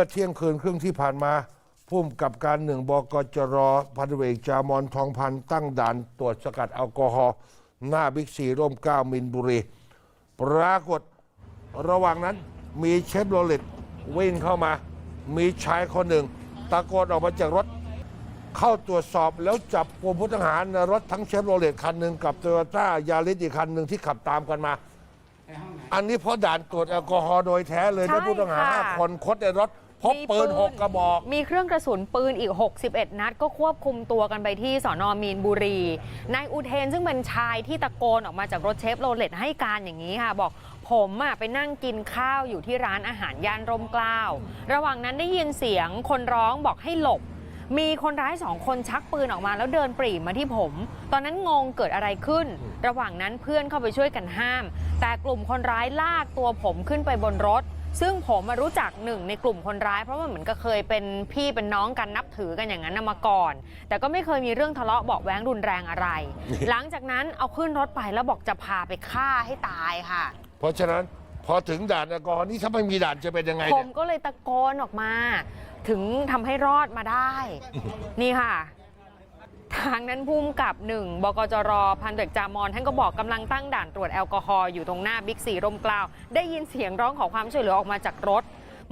มื่อเที่ยงคืนครึ่งที่ผ่านมาพุ่มกับการหนึ่งบกจรพันตำรวจเอกจามอนทองพันตั้งด่านตรวจสกัดแอลกอฮอล์หน้าบิ๊กซีร่มเกล้ามินบุรี ปรากฏระหว่างนั้นมีเชฟโรเลตวิ่งเข้ามา มีชายคนหนึ่ง ตะโกนออกมาจากรถ เข้าตรวจสอบแล้วจับกลุ่มผู้ต้องหาในรถทั้งเชฟโรเลตคันหนึ่งกับโตโยต้ายาริสอีกคันหนึ่งที่ขับตามกันมา อันนี้เพราะด่านตรวจแอลกอฮอล์โดยแท้เลยใช่นะผู้ต้องหาห้าคนคดในรถ พบมีปืนหกกระบอก มีเครื่องกระสุนปืนอีก 61 นัด ก็ควบคุมตัวกันไปที่สอนอมีนบุรี นายอุเทนซึ่งเป็นชายที่ตะโกนออกมาจากรถเชฟโรเลตให้การอย่างนี้ค่ะ บอกผมอะไปนั่งกินข้าวอยู่ที่ร้านอาหารย่านร่มเกล้า ระหว่างนั้นได้ยินเสียงคนร้องบอกให้หลบ มีคนร้ายสองคนชักปืนออกมาแล้วเดินปรีมาที่ผม ตอนนั้นงงเกิดอะไรขึ้น ระหว่างนั้นเพื่อนเข้าไปช่วยกันห้าม แต่กลุ่มคนร้ายลากตัวผมขึ้นไปบนรถ ซึ่งผมมารู้จักหนึ่งในกลุ่มคนร้าย เพราะว่าเหมือนก็เคยเป็นพี่เป็นน้องกันนับถือกันอย่างนั้นนะมาก่อน แต่ก็ไม่เคยมีเรื่องทะเลาะเบาะแว้งรุนแรงอะไร หลังจากนั้นเอาขึ้นรถไปแล้วบอกจะพาไปฆ่าให้ตายค่ะ เพราะฉะนั้นพอถึงด่านแอลกอฮอล์นี่ถ้าไม่มีด่านจะเป็นยังไงผเนี่มยก็เลยตะโกนออกมา ถึงทำให้รอดมาได้ นี่ค่ะ ทางนั้นภูมิกับหนึ่งบกจรพันเด็กจามอนท่านก็บอกกำลังตั้งด่านตรวจแอลกอฮอล์อยู่ตรงหน้าบิ๊กซีร่มเกล้าวได้ยินเสียงร้องขอความช่วยเหลือออกมาจากรถ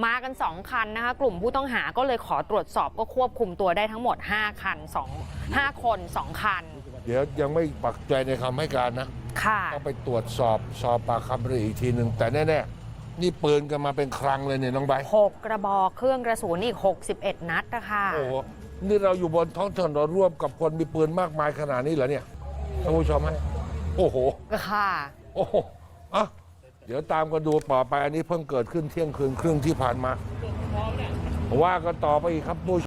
มากัน 2 คันนะคะ กลุ่มผู้ต้องหาก็เลยขอตรวจสอบก็ควบคุมตัวได้ทั้งหมด 5 คัน2 5คน 2 คัน เดี๋ยวยังไม่ปักใจในคำให้การนะค่ะต้องไปตรวจสอบสอบปากคำละเอียดอีกทีหนึ่งแต่แน่ๆนี่ปืนกันมาเป็นครังเลยเนี่ยน้องใบร์ท6กระบอกเครื่องกระสุนอีก 61 นัดนะคะโอ้โห นี่เราอยู่บนท้องถนนร่วมกับคนมีปืนมากมายขนาดนี้เหรอเนี่ยท่านผู้ชมฮะโอ้โหค่ะโอ้โหอะเดี๋ยวตามกันดูต่อไปอันนี้เพิ่งเกิดขึ้นเที่ยงคืนครึ่งที่ผ่านมา ว่ากันต่อไปอีกครับผู้